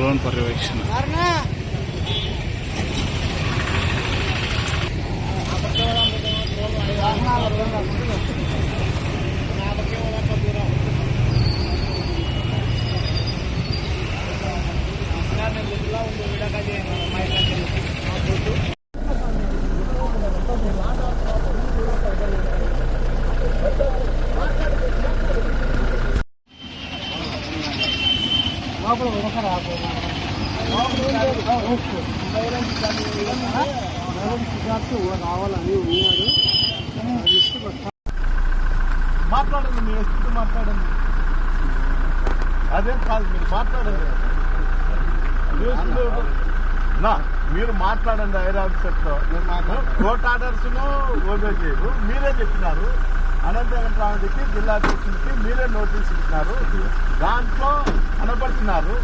Drone పర్యవేక్షణ. మాట్లాడండి మీ ఎస్పీతో మాట్లాడండి. అదేం కాదు మీరు మాట్లాడండి. నా మీరు మాట్లాడండి ఐర్ ఆఫీసర్తో కోర్ట్ ఆర్డర్స్ ఓబే చేయరు మీరే చెప్పినారు. అనంతపురానికి జిల్లా అధ్యక్షునికి మీరే నోటీస్ ఇచ్చినారు. దాంట్లో కనపడుతున్నారు.